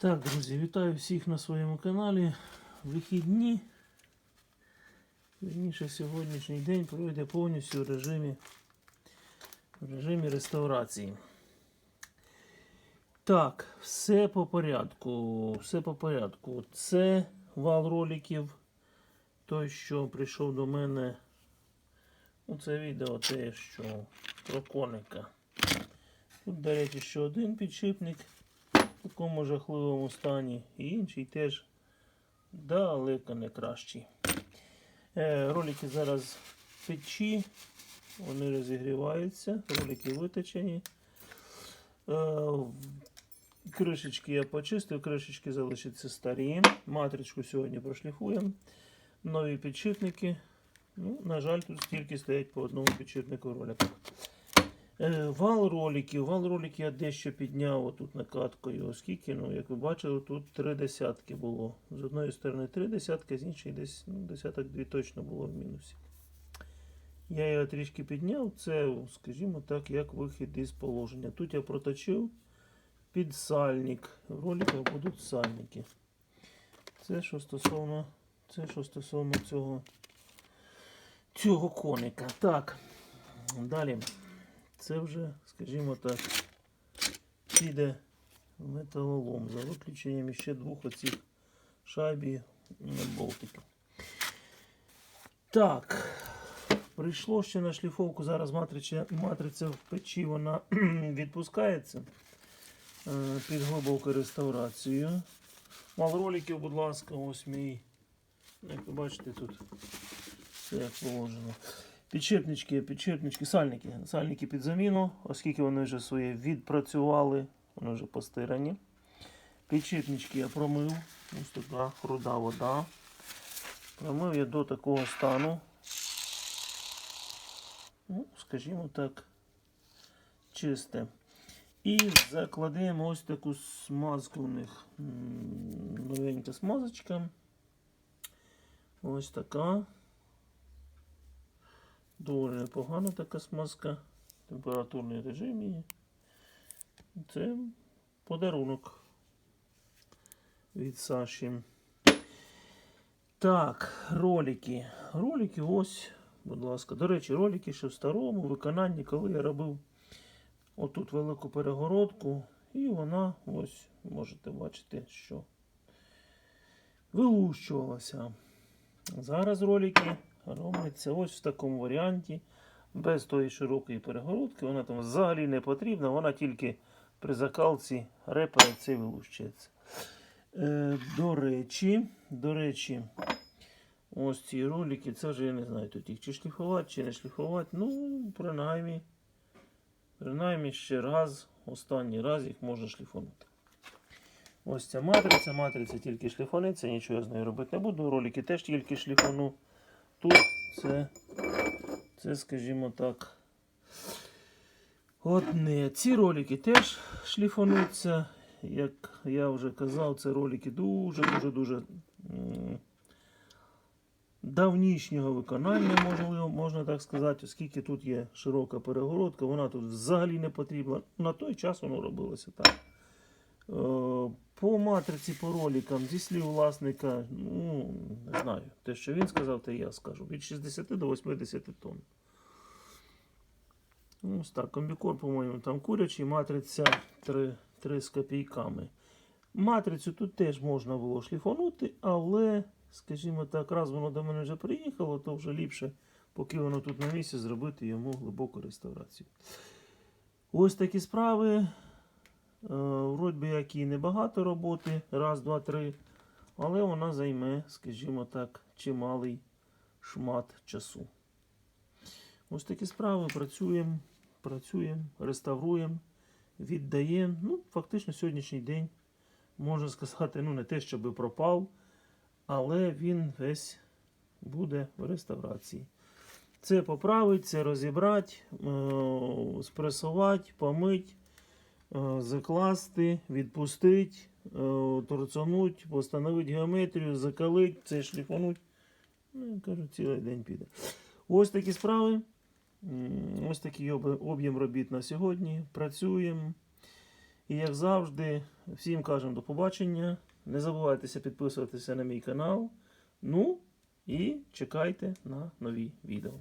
Так, друзі, вітаю всіх на своєму каналі. Вихідні. Вірніше, сьогоднішній день пройде повністю в режимі, в режимі реставрації. Так, все по порядку. Все по порядку. Це вал роликів. Той, що прийшов до мене. Ну, це відео те, що про коника. Тут, до речі, ще один підшипник такому жахливому стані. І інший теж далеко не кращий. Е, ролики зараз в печі, вони розігріваються, ролики виточені. Е, кришечки я почистив, кришечки залишаться старі. Матричку сьогодні прошліфуємо. Нові підшипники. Ну, на жаль, тут стільки стоять по одному підшипнику роликах. Е, Вал роликів. Вал роликів я дещо підняв отут накаткою, оскільки, ну, як ви бачили, тут три десятки було. З одної сторони три десятки, з іншої десь ну, десяток дві точно було в мінусі. Я його трішки підняв. Це, скажімо так, як вихід із положення. Тут я проточив під сальник. В роликах будуть сальники. Це що стосовно, це що стосовно цього, цього коника. Так, далі. Це вже, скажімо так, піде металолом за виключенням ще двох оцих шайбі болтиків. Так, прийшло ще на шліфовку. Зараз матриця, матриця в печі вона відпускається е, під глибоку реставрацію. Мал роликів, будь ласка, ось мій. Як ви бачите, тут все як положено. Підшипнички, підшипнички, сальники. Сальники під заміну, оскільки вони вже своє відпрацювали, вони вже постирані. Підшипнички я промив. Ось така руда вода. Промив я до такого стану. Ну, скажімо так, чисте. І закладемо ось таку смазку у них. Новенька смазочка. Ось така. Дуже непогана така смазка. Температурний режим її. Це подарунок від Саші. Так, ролики. Ролики ось, будь ласка. До речі, ролики ще в старому виконанні, коли я робив отут велику перегородку. І вона ось, можете бачити, що вилущувалася. Зараз ролики робиться ось в такому варіанті. Без тої широкої перегородки. Вона там взагалі не потрібна, вона тільки при закалці репається і вилущується. Е, до речі, до речі, ось ці ролики, це вже я не знаю, тут їх чи шліфувати, чи не шліфувати. Ну, принаймні, принаймні ще раз, останній раз їх можна шліфанути. Ось ця матриця, матриця тільки шліфаниться, нічого я з нею робити не буду. Ролики теж тільки шліфану. Тут це, це, скажімо так, одне. Ці ролики теж шліфануться. Як я вже казав, це ролики дуже-дуже-дуже давнішнього виконання, можливо, можна так сказати, оскільки тут є широка перегородка, вона тут взагалі не потрібна. На той час воно робилося так. Е, По матриці, по роликам, зі слів власника, ну, не знаю, те, що він сказав, те я скажу. Від 60 до 80 тонн. Ну, Ось так, комбікор, по-моєму, там курячий, матриця 3, 3 з копійками. Матрицю тут теж можна було шліфанути, але, скажімо так, раз воно до мене вже приїхало, то вже ліпше, поки воно тут на місці, зробити йому глибоку реставрацію. Ось такі справи. Е, Вроді би як і небагато роботи, раз, два, три, але вона займе, скажімо так, чималий шмат часу. Ось такі справи працюємо, працюємо, реставруємо, віддаємо. Ну, фактично сьогоднішній день, можна сказати, ну не те, щоб пропав, але він весь буде в реставрації. Це поправити, це розібрати, е, спресувати, помити, е, закласти, відпустити, е, торцануть, постановити геометрію, закалити, це шліфануть. Ну, кажу, цілий день піде. Ось такі справи. Ось такий об'єм робіт на сьогодні. Працюємо. І як завжди, всім кажемо до побачення. Не забувайтеся підписуватися на мій канал. Ну і чекайте на нові відео.